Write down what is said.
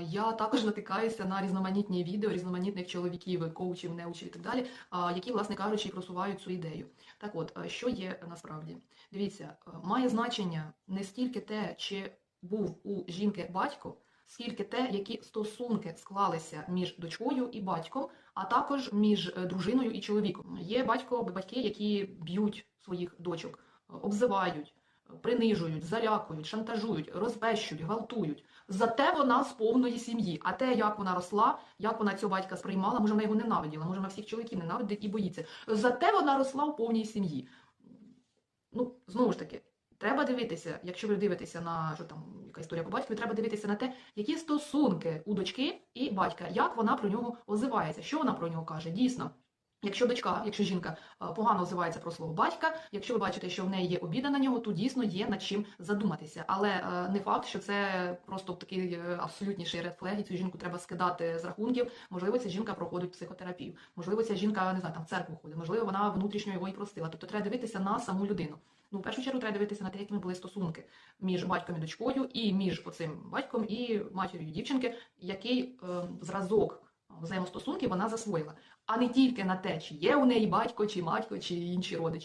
Я також натикаюся на різноманітні відео різноманітних чоловіків, коучів, неучів і так далі, які, власне кажучи, просувають цю ідею. Так от, що є насправді? Дивіться, має значення не стільки те, чи був у жінки батько, скільки те, які стосунки склалися між дочкою і батьком, а також між е, дружиною і чоловіком. Є батько, батьки, які б'ють своїх дочок, е, обзивають, е, принижують, залякують, шантажують, розбещують, гвалтують. Зате вона з повної сім'ї. А те, як вона росла, як вона цього батька сприймала, може вона його ненавиділа, може вона всіх чоловіків ненавидить і боїться. Зате вона росла в повній сім'ї. Ну, знову ж таки, треба дивитися, якщо ви дивитеся на що там, яка історія по батькові, треба дивитися на те, які стосунки у дочки і батька, як вона про нього озивається, що вона про нього каже. Дійсно. Якщо дочка, якщо жінка е, погано озивається про свого батька, якщо ви бачите, що в неї є обіда на нього, то дійсно є над чим задуматися. Але е, не факт, що це просто такий е, абсолютніший ред флег, і цю жінку треба скидати з рахунків. Можливо, ця жінка проходить психотерапію. Можливо, ця жінка не знаю, там в церкву ходить, можливо, вона внутрішньо його і простила. Тобто треба дивитися на саму людину. Ну, в першу чергу треба дивитися на те, якими були стосунки між батьком і дочкою, і між оцим батьком і матір'ю дівчинки, який е, зразок взаємостосунків вона засвоїла, а не тільки на те, чи є у неї батько, чи матько, чи інші родичі.